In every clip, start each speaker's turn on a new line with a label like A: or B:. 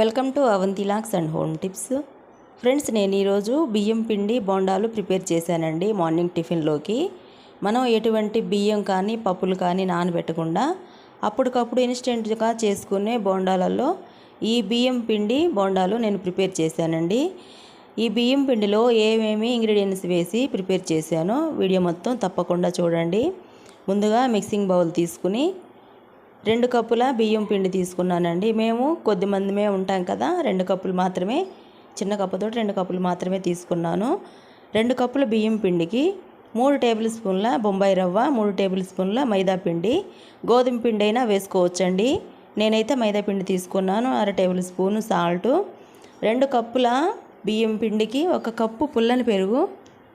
A: Welcome to Avanthi locks and home tips. Friends నేను ఈరోజు బియ్యం పిండి బోండాలు ప్రిపేర్ చేశానండి మార్నింగ్ టిఫిన్లోకి. మనం ఎటువంటి బియ్యం కానీ పప్పులు కానీ నానబెట్టకుండా అప్పటికప్పుడు ఇన్స్టెంట్గా చేసుకునే బోండాలలో ఈ బియ్యం పిండి బోండాలు నేను ప్రిపేర్ చేశానండి. ఈ బియ్యం పిండిలో ఏమేమి ఇంగ్రీడియంట్స్ వేసి ప్రిపేర్ చేశానో వీడియో మొత్తం తప్పకుండా చూడండి. ముందుగా మిక్సింగ్ బౌల్ తీసుకుని రెండు కప్పుల బియ్యం పిండి తీసుకున్నానండి. మేము కొద్ది మందిమే ఉంటాం కదా రెండు కప్పులు మాత్రమే చిన్న కప్పుతో రెండు కప్పులు మాత్రమే తీసుకున్నాను. రెండు కప్పుల బియ్యం పిండికి మూడు టేబుల్ స్పూన్ల బొంబాయి రవ్వ మూడు టేబుల్ స్పూన్ల మైదా పిండి. గోధుమ పిండి అయినా వేసుకోవచ్చండి. నేనైతే మైదా పిండి తీసుకున్నాను అర టేబుల్ స్పూన్ సాల్టు. రెండు కప్పుల బియ్యం పిండికి ఒక కప్పు పుల్లని పెరుగు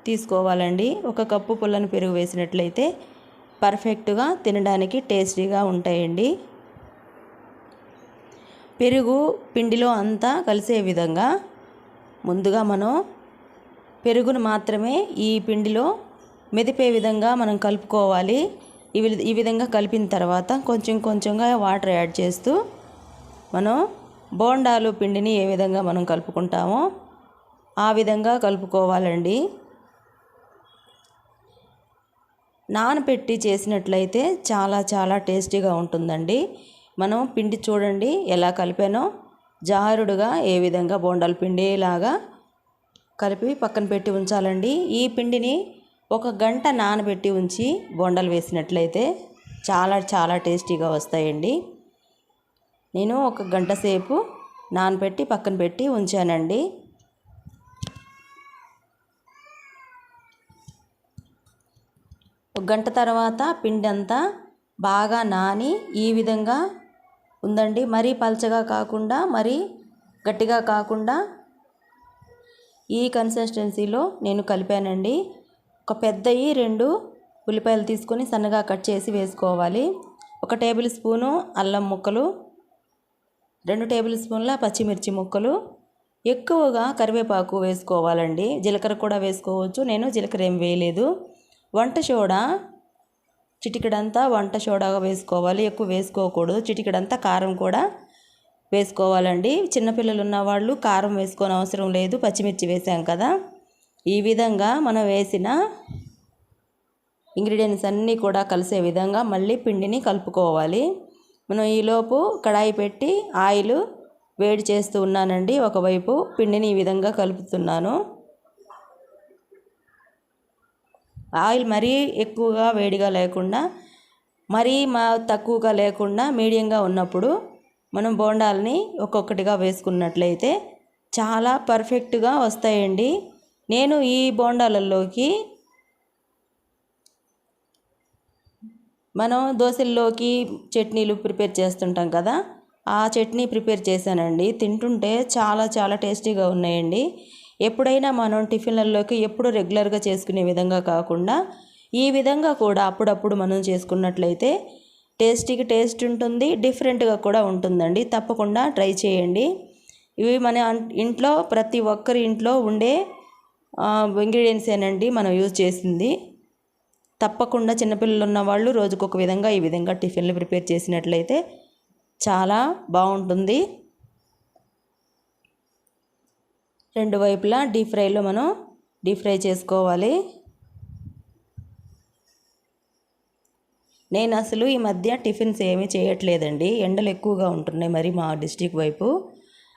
A: తీసుకోవాలండి. ఒక కప్పు పుల్లని పెరుగు వేసినట్లయితే పర్ఫెక్ట్గా తినడానికి టేస్టీగా ఉంటాయండి. పెరుగు పిండిలో అంతా కలిసే విధంగా ముందుగా మనం పెరుగును మాత్రమే ఈ పిండిలో మెదిపే విధంగా మనం కలుపుకోవాలి. ఈ ఈ విధంగా కలిపిన తర్వాత కొంచెం కొంచెంగా వాటర్ యాడ్ చేస్తూ మనం బోండాలు పిండిని ఏ విధంగా మనం కలుపుకుంటామో ఆ విధంగా కలుపుకోవాలండి. నానబెట్టి చేసినట్లయితే చాలా చాలా టేస్టీగా ఉంటుందండి. మనం పిండి చూడండి ఎలా కలిపానో. జారుడుగా ఏ విధంగా బోండాల పిండి లాగా కలిపి పక్కన పెట్టి ఉంచాలండి. ఈ పిండిని ఒక గంట నానబెట్టి ఉంచి బోండాలు వేసినట్లయితే చాలా చాలా టేస్టీగా వస్తాయండి. నేను ఒక గంట సేపు నానబెట్టి పక్కన పెట్టి ఉంచానండి. ఒక గంట తర్వాత పిండి అంతా బాగా నాని ఈ విధంగా ఉందండి. మరీ పల్చగా కాకుండా మరీ గట్టిగా కాకుండా ఈ కన్సిస్టెన్సీలో నేను కలిపానండి. ఒక పెద్దవి రెండు ఉల్లిపాయలు తీసుకొని సన్నగా కట్ చేసి వేసుకోవాలి. ఒక టేబుల్ స్పూను అల్లం ముక్కలు రెండు టేబుల్ స్పూన్ల పచ్చిమిర్చి ముక్కలు ఎక్కువగా కరివేపాకు వేసుకోవాలండి. జీలకర్ర కూడా వేసుకోవచ్చు. నేను జీలకర్ర ఏం వేయలేదు. వంట సోడా చిటికెడంతా వంట సోడాగా వేసుకోవాలి. ఎక్కువ వేసుకోకూడదు. చిటికెడంతా కారం కూడా వేసుకోవాలండి. చిన్నపిల్లలు ఉన్నవాళ్ళు కారం వేసుకోని అవసరం లేదు. పచ్చిమిర్చి వేసాం కదా. ఈ విధంగా మనం వేసిన ఇంగ్రీడియంట్స్ అన్నీ కూడా కలిసే విధంగా మళ్ళీ పిండిని కలుపుకోవాలి. మనం ఈలోపు కడాయి పెట్టి ఆయిల్ వేడి చేస్తూ ఉన్నానండి. ఒకవైపు పిండిని ఈ విధంగా కలుపుతున్నాను. ఆయిల్ మరీ ఎక్కువగా వేడిగా లేకుండా మరీ మా తక్కువగా లేకుండా మీడియంగా ఉన్నప్పుడు మనం బోండాలని ఒక్కొక్కటిగా వేసుకున్నట్లయితే చాలా పర్ఫెక్ట్గా వస్తాయండి. నేను ఈ బోండాలలోకి మనం దోశల్లోకి చట్నీలు ప్రిపేర్ చేస్తుంటాం కదా ఆ చట్నీ ప్రిపేర్ చేశానండి. తింటుంటే చాలా చాలా టేస్టీగా ఉన్నాయండి. ఎప్పుడైనా మనం టిఫిన్లలోకి ఎప్పుడు రెగ్యులర్గా చేసుకునే విధంగా కాకుండా ఈ విధంగా కూడా అప్పుడప్పుడు మనం చేసుకున్నట్లయితే టేస్టీకి టేస్ట్ ఉంటుంది డిఫరెంట్గా కూడా ఉంటుందండి. తప్పకుండా ట్రై చేయండి. ఇవి మన ఇంట్లో ప్రతి ఒక్కరి ఇంట్లో ఉండే ఇంగ్రీడియంట్సేనండి మనం యూజ్ చేసింది. తప్పకుండా చిన్నపిల్లలు ఉన్న వాళ్ళు రోజుకొక విధంగా ఈ విధంగా టిఫిన్లు ప్రిపేర్ చేసినట్లయితే చాలా బాగుంటుంది. రెండు వైపులా డీప్ ఫ్రైలో మనం డీప్ ఫ్రై చేసుకోవాలి. నేను అసలు ఈ మధ్య టిఫిన్స్ ఏమీ చేయట్లేదండి. ఎండలు ఎక్కువగా ఉంటున్నాయి మరి మా డిస్టిక్ వైపు.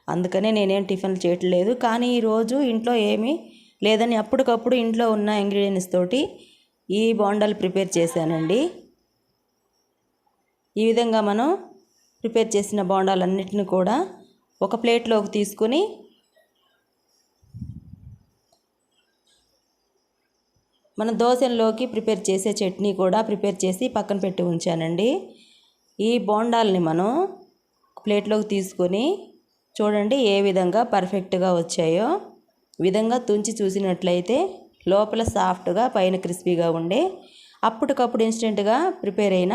A: అందుకనే నేనేం టిఫిన్ చేయట్లేదు. కానీ ఈరోజు ఇంట్లో ఏమీ లేదని అప్పటికప్పుడు ఇంట్లో ఉన్న ఇంగ్రీడియంట్స్ తోటి ఈ బోండాలు ప్రిపేర్ చేశానండి. ఈ విధంగా మనం ప్రిపేర్ చేసిన బోండాలన్నిటిని కూడా ఒక ప్లేట్లోకి తీసుకుని మన దోశలోకి ప్రిపేర్ చేసే చట్నీ కూడా ప్రిపేర్ చేసి పక్కన పెట్టి ఉంచానండి. ఈ బోండాల్ని మనం ప్లేట్లోకి తీసుకొని చూడండి ఏ విధంగా పర్ఫెక్ట్గా వచ్చాయో. విధంగా తుంచి చూసినట్లయితే లోపల సాఫ్ట్గా పైన క్రిస్పీగా ఉండే అప్పటికప్పుడు ఇన్స్టెంట్గా ప్రిపేర్ అయిన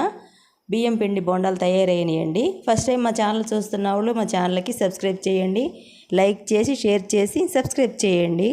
A: బియ్యం పిండి బోండాలు తయారైనాయండి. ఫస్ట్ టైం మా ఛానల్ చూస్తున్న వాళ్ళు మా ఛానల్కి సబ్స్క్రైబ్ చేయండి. లైక్ చేసి షేర్ చేసి సబ్స్క్రైబ్ చేయండి.